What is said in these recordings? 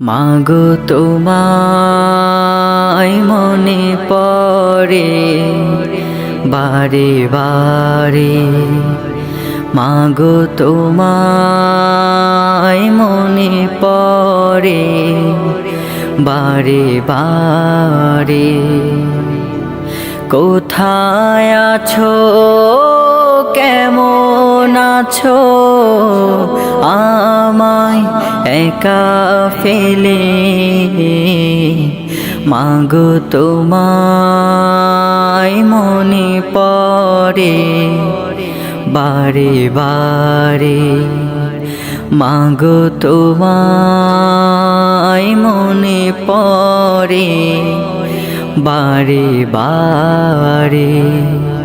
মাগো তোমায় মনে পড়ে বারে বারে। মাগো তোমায় মনে পড়ে বারে বারে। কোথায় আছো কেমন আছো? আমায় একা ফেলে মাগো তোমায় মনে পড়ে, বারে বারে। মাগো তোমায় মনে পড়ে, বারে বারে।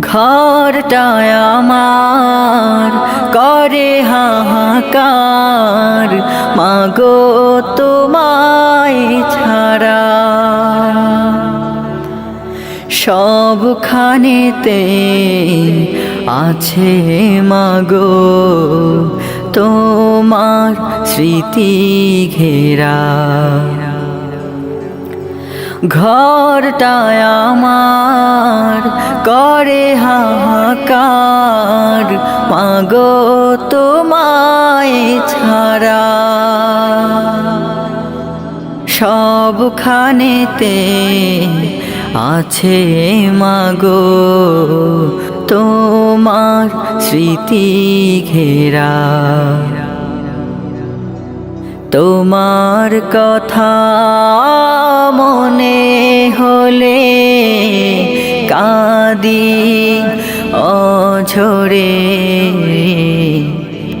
ঘরটায় আমার করে হাহাকার। মাগো তোমায় ছাড়া সবখানেতে আছে মাগো তোমার স্মৃতি ঘেরা। ঘরটায় আমার করে হাহাকার। মাগো তোমায় ছাড়া সবখানেতে আছে মাগো তোমার স্মৃতি ঘেরা। তোমার কথা মনে হলে কাদি অঝরে।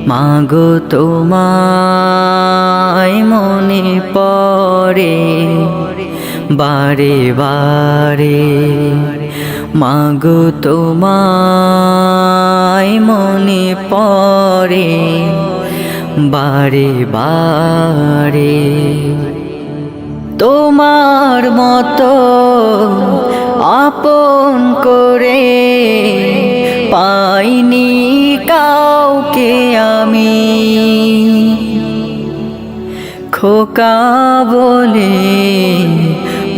মাগো, তোমায় মনে পড়ে বারে বারে। মাগো, তোমায় মনে পড়ে বারে বারে। তোমার মতো আপন করে পাইনি কাউকে আমি। খোকা বলে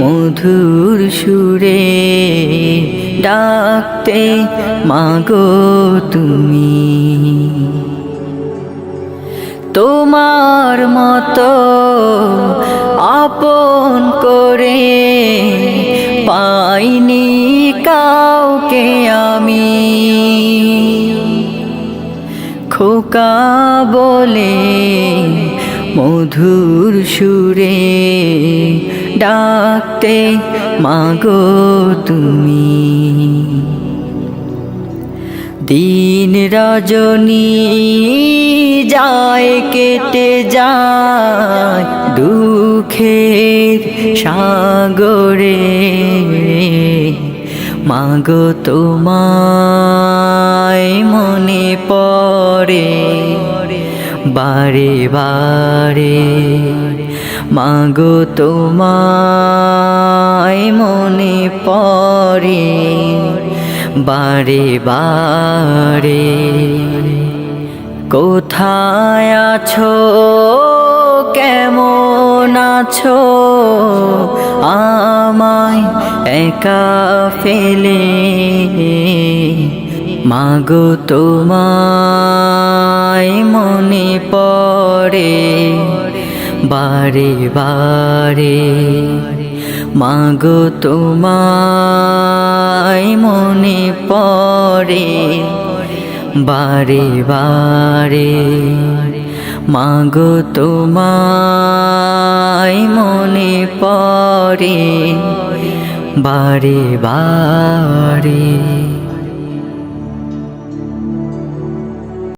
মধুর সুরে ডাকতে মাগো তুমি। তোমার মতো আপন করে পাইনি কাউকে আমি। খোকা বলে মধুর সুরে ডাকতে, মাগো তুমি। দিন রজনী যায়, কেটে যায় দুঃখের সাগরে, মাগো তোমায় মনে পড়ে, বারে বারে, মাগো তোমায় মনে পড়ে, বারে বারে। কোথায় আছো আছো? আমায় একা ফেলে মাগো তোমায় মনে পড়ে বারে বারে। মাগো তোমায় মনে পড়ে বারে বারে। মাগো তোমায় মনে পড়ে বারে বারে।